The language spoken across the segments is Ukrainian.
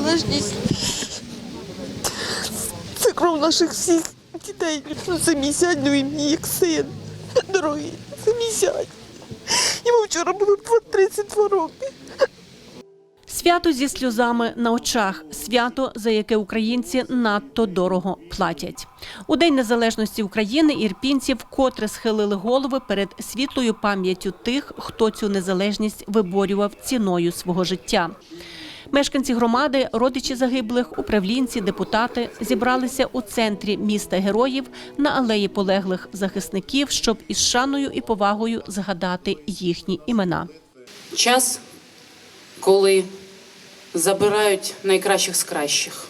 незалежність. Це кров наших всіх дітей. Ну, Це мій сядь, ну і мій як син. Дорогий, це мій сядь. Йому вчора було 32 роки. Свято зі сльозами на очах, свято, за яке українці надто дорого платять. У День Незалежності України ірпінці вкотре схилили голови перед світлою пам'яттю тих, хто цю незалежність виборював ціною свого життя. Мешканці громади, родичі загиблих, управлінці, депутати зібралися у центрі міста героїв на алеї полеглих захисників, щоб із шаною і повагою згадати їхні імена. час, коли забирають найкращих з кращих.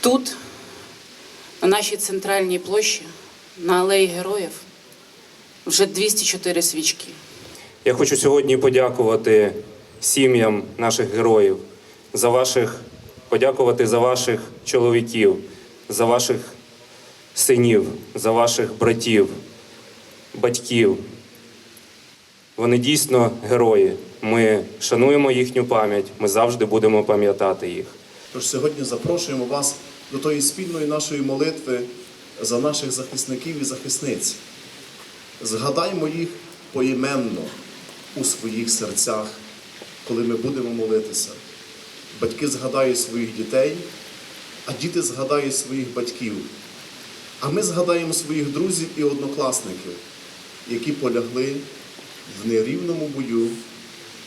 Тут, на нашій центральній площі, на алеї героїв, вже 204 свічки. Я хочу сьогодні подякувати сім'ям наших героїв за ваших, подякувати за ваших чоловіків, за ваших синів, за ваших братів, батьків. Вони дійсно герої. Ми шануємо їхню пам'ять, ми завжди будемо пам'ятати їх. Тож сьогодні запрошуємо вас до тої спільної нашої молитви за наших захисників і захисниць. Згадаймо їх поіменно у своїх серцях, коли ми будемо молитися. Батьки згадають своїх дітей, а діти згадають своїх батьків. А ми згадаємо своїх друзів і однокласників, які полягли в нерівному бою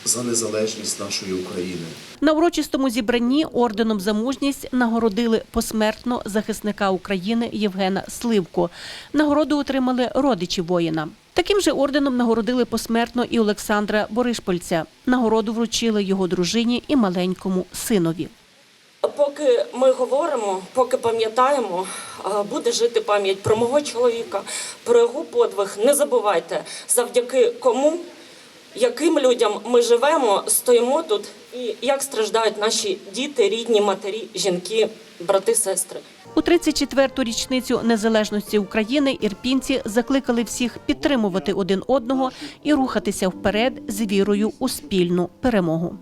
за незалежність нашої України. На урочистому зібранні орденом за мужність нагородили посмертно захисника України Євгена Сливку. Нагороду отримали родичі воїна. Таким же орденом нагородили посмертно і Олександра Боришпольця. Нагороду вручили його дружині і маленькому синові. Поки ми говоримо, поки пам'ятаємо, буде жити пам'ять про мого чоловіка, про його подвиг. Не забувайте, завдяки кому, яким людям ми живемо, стоїмо тут, і як страждають наші діти, рідні, матері, жінки, брати, сестри. У 34-ту річницю незалежності України ірпінці закликали всіх підтримувати один одного і рухатися вперед з вірою у спільну перемогу.